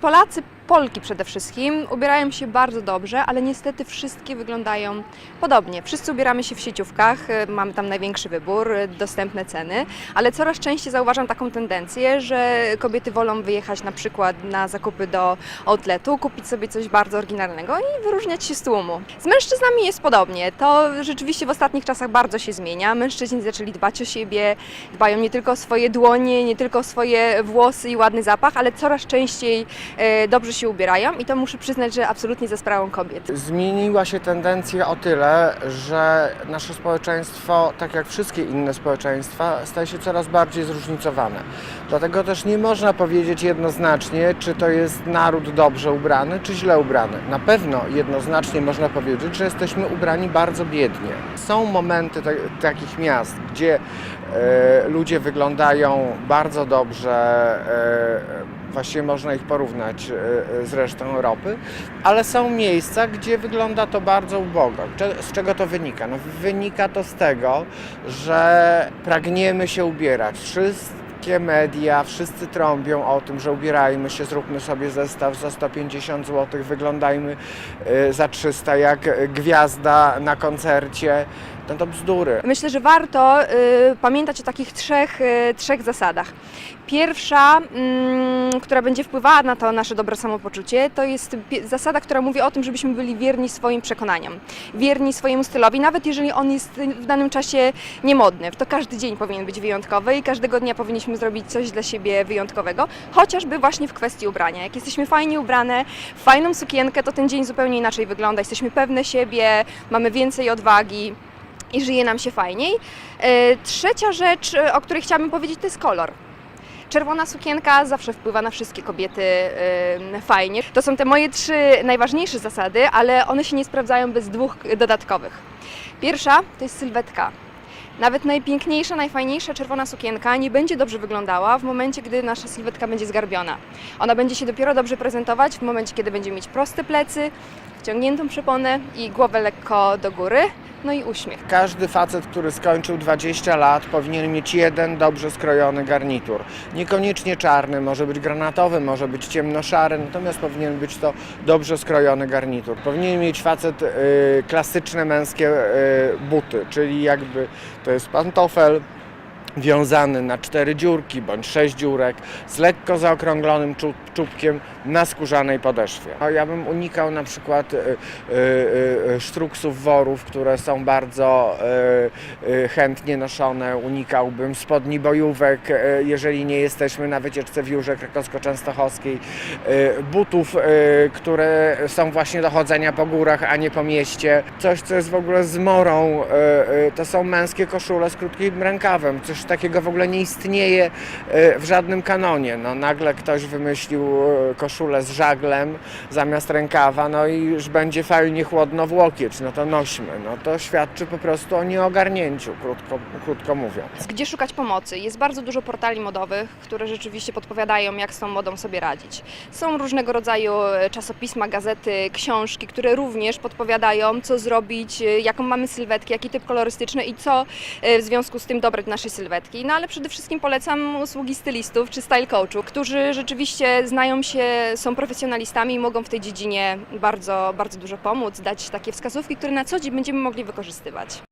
Polacy, Polki przede wszystkim, ubierają się bardzo dobrze, ale niestety wszystkie wyglądają podobnie. Wszyscy ubieramy się w sieciówkach, y, mamy tam największy wybór, y, dostępne ceny, ale coraz częściej zauważam taką tendencję, że kobiety wolą wyjechać na przykład na zakupy do outletu, kupić sobie coś bardzo oryginalnego i wyróżniać się z tłumu. Z mężczyznami jest podobnie. To rzeczywiście w ostatnich czasach bardzo się zmienia. Mężczyźni zaczęli dbać o siebie, dbają nie tylko o swoje dłonie, nie tylko o swoje włosy i ładny zapach, ale coraz częściej e, dobrze się ubierają i to muszę przyznać, że absolutnie za sprawą kobiet. Zmieniła się tendencja o tyle, że nasze społeczeństwo, tak jak wszystkie inne społeczeństwa, staje się coraz bardziej zróżnicowane. Dlatego też nie można powiedzieć jednoznacznie, czy to jest naród dobrze ubrany, czy źle ubrany. Na pewno jednoznacznie można powiedzieć, że jesteśmy ubrani bardzo biednie. Są momenty ta- takich miast, gdzie e, ludzie wyglądają bardzo dobrze, e, właściwie można ich porównać e, z resztą Europy, ale są miejsca, gdzie wygląda to bardzo ubogo. Z czego to wynika? No, wynika to z tego, że pragniemy się ubierać. Wszystkie media, wszyscy trąbią o tym, że ubierajmy się, zróbmy sobie zestaw za 150 zł, wyglądajmy e, za 300 jak e, gwiazda na koncercie. To bzdury. Myślę, że warto y, pamiętać o takich trzech, y, trzech zasadach. Pierwsza, mm, która będzie wpływała na to nasze dobre samopoczucie, to jest zasada, która mówi o tym, żebyśmy byli wierni swoim przekonaniom, wierni swojemu stylowi, nawet jeżeli on jest w danym czasie niemodny. To każdy dzień powinien być wyjątkowy i każdego dnia powinniśmy zrobić coś dla siebie wyjątkowego, chociażby właśnie w kwestii ubrania. Jak jesteśmy fajnie ubrane, fajną sukienkę, to ten dzień zupełnie inaczej wygląda. Jesteśmy pewne siebie, mamy więcej odwagi i żyje nam się fajniej. E, Trzecia rzecz, e, o której chciałabym powiedzieć, to jest kolor. Czerwona sukienka zawsze wpływa na wszystkie kobiety fajnie. To są te moje trzy najważniejsze zasady, ale one się nie sprawdzają bez dwóch dodatkowych. Pierwsza to jest sylwetka. Nawet najpiękniejsza, najfajniejsza czerwona sukienka nie będzie dobrze wyglądała w momencie, gdy nasza sylwetka będzie zgarbiona. Ona będzie się dopiero dobrze prezentować w momencie, kiedy będzie mieć proste plecy, wciągniętą przeponę i głowę lekko do góry, no i uśmiech. Każdy facet, który skończył 20 lat, powinien mieć jeden dobrze skrojony garnitur. Niekoniecznie czarny, może być granatowy, może być ciemnoszary, natomiast powinien być to dobrze skrojony garnitur. Powinien mieć facet y, klasyczne męskie y, buty, czyli jakby to jest pantofel, wiązany na cztery dziurki bądź sześć dziurek z lekko zaokrąglonym czub, czubkiem na skórzanej podeszwie. A Ja bym unikał na przykład y, y, y, sztruksów worów, które są bardzo y, y, chętnie noszone. Unikałbym spodni bojówek, y, jeżeli nie jesteśmy na wycieczce w Jurze Krakowsko-Częstochowskiej. Y, butów, y, które są właśnie do chodzenia po górach, a nie po mieście. Coś, co jest w ogóle zmorą, y, y, to są męskie koszule z krótkim rękawem. Coś takiego w ogóle nie istnieje y, w żadnym kanonie. No, nagle ktoś wymyślił y, koszulę z żaglem zamiast rękawa, no i już będzie fajnie chłodno w łokieć, no to nośmy. No to świadczy po prostu o nieogarnięciu, krótko, krótko mówiąc. Gdzie szukać pomocy? Jest bardzo dużo portali modowych, które rzeczywiście podpowiadają, jak z tą modą sobie radzić. Są różnego rodzaju e, czasopisma, gazety, książki, które również podpowiadają, co zrobić, e, jaką mamy sylwetkę, jaki typ kolorystyczny i co e, w związku z tym dobrać naszej sylwetki. No ale przede wszystkim polecam usługi stylistów czy style coachów, którzy rzeczywiście znają się, są profesjonalistami i mogą w tej dziedzinie bardzo, bardzo dużo pomóc, dać takie wskazówki, które na co dzień będziemy mogli wykorzystywać.